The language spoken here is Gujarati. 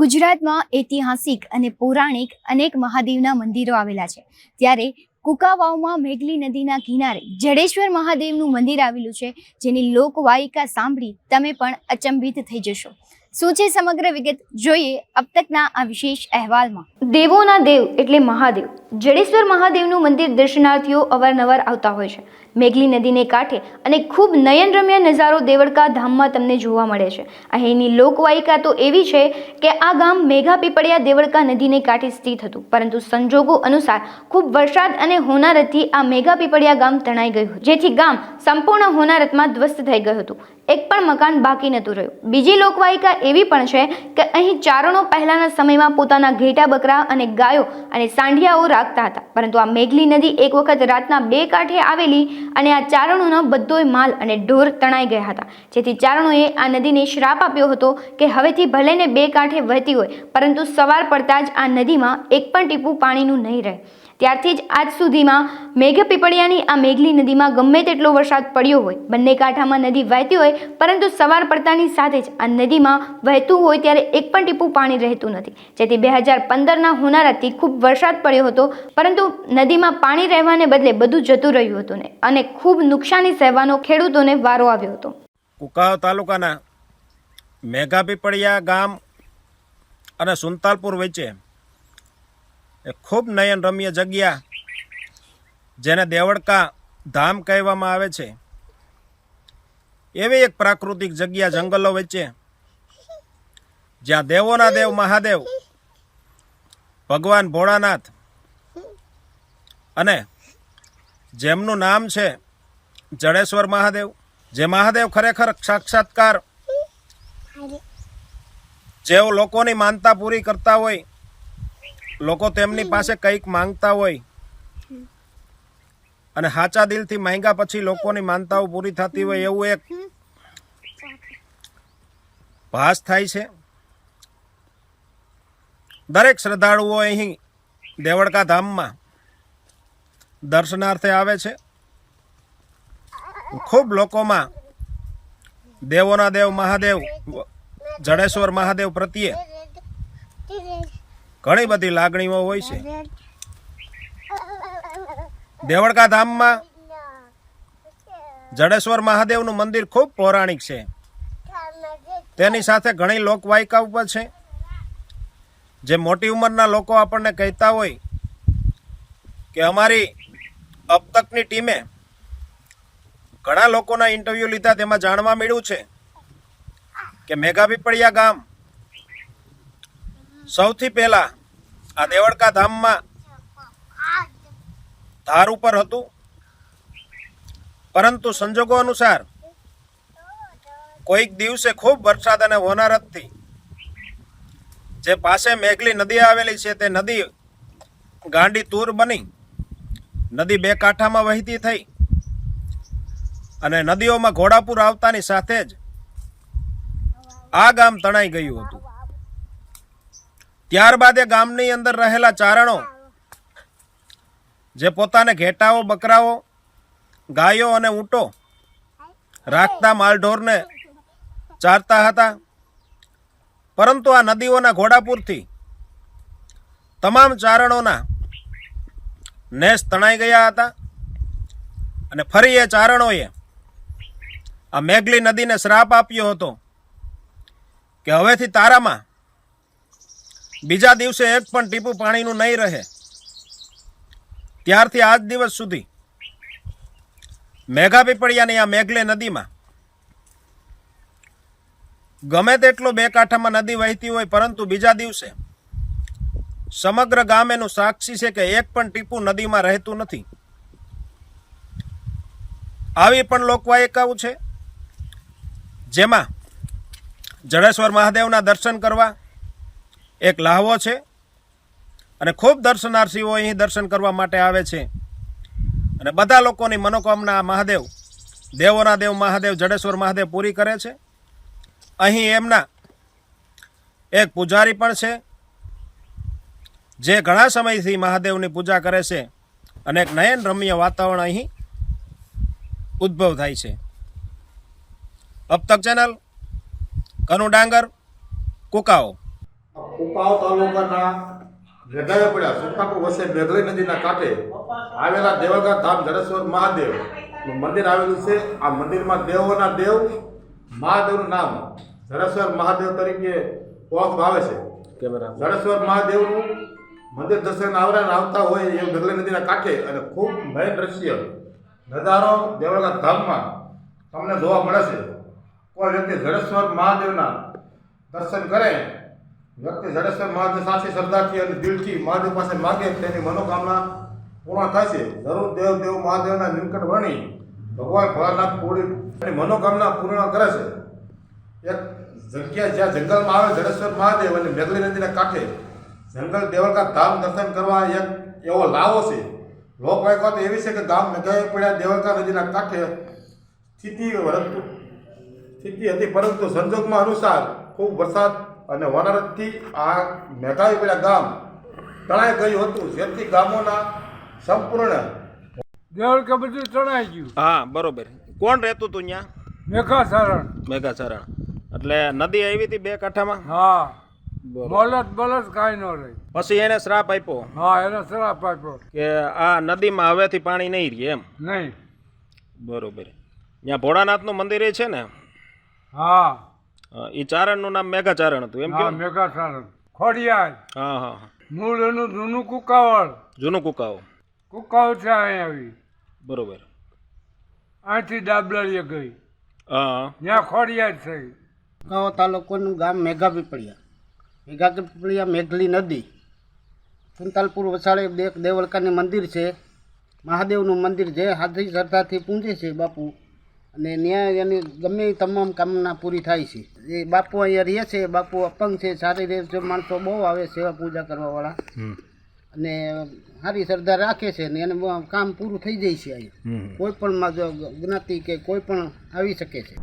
ગુજરાતમાં ઐતિહાસિક અને પૌરાણિક અનેક મહાદેવના મંદિરો આવેલા છે. ત્યારે કુકાવાવમાં મેઘલી નદીના કિનારે જડેશ્વર મહાદેવનું મંદિર આવેલું છે, જેની લોકવાયિકા સાંભળી તમે પણ અચંબિત થઈ જશો. શું છે સમગ્ર વિગત? જોઈએ અબ તકના આ વિશેષ અહેવાલમાં. દેવોના દેવ એટલે મહાદેવ. જડેશ્વર મહાદેવનું મંદિર દર્શનાર્થીઓ અવારનવાર આવતા હોય છે. મેઘલી નદીને કાંઠે અને ખૂબ નયનરમ્ય નજારો દેવળકા ધામમાં તમને જોવા મળે છે. અહીંની લોકવાયિકા તો એવી છે કે આ ગામ મેઘા પીપળિયા દેવળકા નદીને કાંઠે સ્થિત હતું. પરંતુ સંજોગો અનુસાર ખૂબ વરસાદ અને હોનારતથી આ મેઘા પીપળિયા ગામ તણાઈ ગયું જેથી ગામ સંપૂર્ણ હોનારતમાં ધ્વસ્ત થઈ ગયું હતું. એક પણ મકાન બાકી નહોતું રહ્યું. બીજી લોકવાયિકા એવી પણ છે કે અહીં ચારણો પહેલાના સમયમાં પોતાના ઘેટા બકરા અને ગાયો અને સાંઢિયાઓ રાખતા હતા. પરંતુ આ મેઘલી નદી એક વખત રાતના બે કાંઠે આવેલી અને આ ચારણોનો બધોય માલ અને ઢોર તણાઈ ગયા હતા. જેથી ચારણોએ આ નદીને શ્રાપ આપ્યો હતો કે હવેથી ભલે ને બે કાંઠે વહેતી હોય, પરંતુ સવાર પડતા જ આ નદીમાં એક પણ ટીપું પાણીનું નહીં રહે. ત્યારથી જ આજ સુધીમાં મેઘ પીપળિયાની આ મેઘલી નદીમાં ગમે તેટલો વરસાદ પડ્યો હોય, બંને કાંઠામાં નદી વહેતી હોય, પરંતુ સવાર પડતાની સાથે જ આ નદીમાં વહેતું હોય ત્યારે એક પણ ટીપું પાણી રહેતું નથી. જેથી બે હજાર પંદરના હોનારાથી ખૂબ વરસાદ પડ્યો હતો, પરંતુ નદીમાં પાણી રહેવાને બદલે બધું જતું રહ્યું હતું ને, અને ખૂબ નુકસાની સહેવાનો ખેડૂતોને વારો આવ્યો હતો. કુકાવ તાલુકાના મેઘા પીપળિયા ગામ અને સુનતાલપુર વચ્ચે એ ખૂબ નયન રમ્ય જગ્યા જેને દેવળકા ધામ કહેવામાં આવે છે. એવી એક પ્રાકૃતિક જગ્યા જંગલો વચ્ચે, જ્યાં દેવોના દેવ મહાદેવ, ભગવાન ભોળાનાથ અને જેમનું નામ છે જડેશ્વર મહાદેવ, જે મહાદેવ ખરેખર સાક્ષાત્કાર જેઓ લોકોની માનતા પૂરી કરતા હોય લોકો તેમની પાસે કંઈક માંગતા હોય. અને સાચા દિલથી માંગ્યા પછી લોકોની માનતાઓ પૂરી થતી હોય એવું એક ભાસ થાય છે. દરેક શ્રદ્ધાળુઓ અહીં દેવળકા ધામમાં દર્શનાર્થે આવે છે. ખૂબ લોકોમાં દેવોના દેવ, મહાદેવ, જડેશ્વર મહાદેવ પ્રત્યે ઘણી બધી લાગણીઓ હોય છે. દેવળકા ધામમાં જડેશ્વર મહાદેવનું મંદિર ખૂબ પૌરાણિક છે. તેની સાથે ઘણી લોકવાયકા ઉપર છે. જે મોટી ઉંમરના લોકો આપણને કહેતા હોય કે અમારી અબ તકની ટીમે ઘણા લોકોના ઇન્ટરવ્યૂ લીધા, તેમાં જાણવા મળ્યું છે કે મેઘા પીપળિયા ગામ સૌથી પહેલા આ દેવળકા ધામમાં ધાર ઉપર હતું. પરંતુ સંજોગો અનુસાર કોઈક દિવસે ખૂબ વરસાદ અને હોનારતથી જે પાસે મેઘલી નદી આવેલી છે તે નદી ગાંડી તૂર બની. નદી બે કાંઠામાં વહેતી થઈ અને નદીઓમાં ઘોડાપુર આવતાની સાથે જ આ ગામ તણાઈ ગયું હતું. ત્યારબાદ એ ગામની અંદર રહેલા ચારણો, જે પોતાને ઘેટાઓ, બકરાઓ, ગાયો અને ઊંટો રાખતા માલઢોરને ચારતા હતા. પરંતુ આ નદીઓના ઘોડાપુરથી તમામ ચારણોના નેસ તણાઈ ગયા હતા અને ફરી એ ચારણોએ આ મેઘલી નદીને શ્રાપ આપ્યો હતો કે હવેથી તારામાં બીજા દિવસે એક પણ ટીપું પાણીનું નહીં રહે. ત્યારથી આજ દિવસ સુધી મેઘા પીપળિયાની આ મેઘલે નદીમાં ગમે તેટલો બે કાંઠામાં નદી વહેતી હોય, પરંતુ બીજા દિવસે સમગ્ર ગામ એનું સાક્ષી છે કે એક પણ ટીપું નદીમાં રહેતું નથી. આવી પણ લોકવાયકાઓ છે, જેમાં જડેશ્વર મહાદેવના દર્શન કરવા એક લાહવો છે અને ખૂબ દર્શનાર્થીઓ અહીં દર્શન કરવા માટે આવે છે. અને બધા લોકોની મનોકામના મહાદેવ, દેવોના દેવ મહાદેવ, જડેશ્વર મહાદેવ પૂરી કરે છે. અહીં એમના એક પૂજારી પણ છે, જે ઘણા સમયથી મહાદેવની પૂજા કરે છે અને એક નયન રમ્ય વાતાવરણ અહીં ઉદ્ભવ થાય છે. અબ તક ચેનલ કનુ ડાંગર કુકાઓ. કુકાવ તાલુકાના મેઘાયા પડ્યા સુકાપુ વચ્ચે મેઘલી નદીના કાંઠે આવેલા દેવગા ધામ જડેશ્વર મહાદેવ મંદિર આવેલું છે. આ મંદિરમાં દેવોના દેવ મહાદેવનું નામ જડેશ્વર મહાદેવ તરીકે ઓળખવામાં આવે છે. જડેશ્વર મહાદેવનું મંદિર દર્શન આવરા આવતા હોય એ મેઘલી નદીના કાંઠે અને ખૂબ ભય દ્રશ્ય નજારો દેવળગા ધામમાં તમને જોવા મળે છે. કોઈ વ્યક્તિ જડેશ્વર મહાદેવના દર્શન કરે વ્યક્તિ જડેશ્વર મહાદેવ સાચી શ્રદ્ધાથી અને દિલથી મહાદેવ પાસે માગે તેની મનોકામના પૂર્ણ છે. જરૂર દેવ દેવ મહાદેવના નિકટ વણી ભગવાન ભોળાનાથ પૂરી મનોકામના પૂર્ણ કરે છે. એક જગ્યા જ્યાં જંગલમાં આવે જડેશ્વર મહાદેવ અને મેઘલી નદીના કાંઠે જંગલ દેવળકા ધામ દર્શન કરવા એક એવો લાવો છે. લોકવાયકા તો એવી છે કે ગામ મેઘાએ પડ્યા દેવળકા નદીના કાંઠે સ્થિતિ સ્થિતિ હતી પરંતુ સંજોગમાં અનુસાર ખૂબ વરસાદ અને વનારતથી આ પડ્યા ગામ. તણાઈ ગયું હતું. જેથી ગામોના સંપૂર્ણ દેવળ કે બધું ચણાઈ ગયું. હા બરોબર. કોણ રહેતું હતું ત્યાં મેઘા સારણ મેઘાચરણ એટલે નદી આવી હતી બે કાંઠામાં? હા. બરોબર. બોલત બોલત કાંઈ ન રહી. પછી એને શ્રાપ આપ્યો? હા એને શ્રાપ આપ્યો. કે આ નદીમાં હવેથી પાણી નહીં રહે એમ? નહીં. બરોબર. ત્યાં ભોળાનાથનું મંદિર એ છે ને? હા. એ ચારણનું નામ મેઘાચારણ હતું એમ કે મેઘા સારણ ખોડિયાર. હા હા. મૂળ એનું જૂનું કુકાવળ. જૂનું કુકાવ કુકાવ છે અહીં આવી. બરોબર. અહીંથી ડાબલરીએ ગઈ. હા ત્યાં ખોડિયાર છે. કુકાવ તાલુકોનું ગામ મેઘા પીપળિયા મેઘા પીપળિયા મેઘલી નદી. સુંતાલપુર વસાડે એક દેવળકાની મંદિર છે. મહાદેવનું મંદિર જે હાથી શ્રદ્ધાથી પૂંજે છે બાપુ. અને ત્યાં એની ગમે તમામ કામના પૂરી થાય છે. એ બાપુ અહીંયા રહે છે બાપુ અપંગ છે સારી રીતે માણસો બહુ આવે સેવા પૂજા કરવાવાળા. અને સારી શ્રદ્ધા રાખે છે ને એને કામ પૂરું થઈ જાય છે અહીંયા. કોઈ પણ જ્ઞાતિ કે કોઈ પણ આવી શકે છે.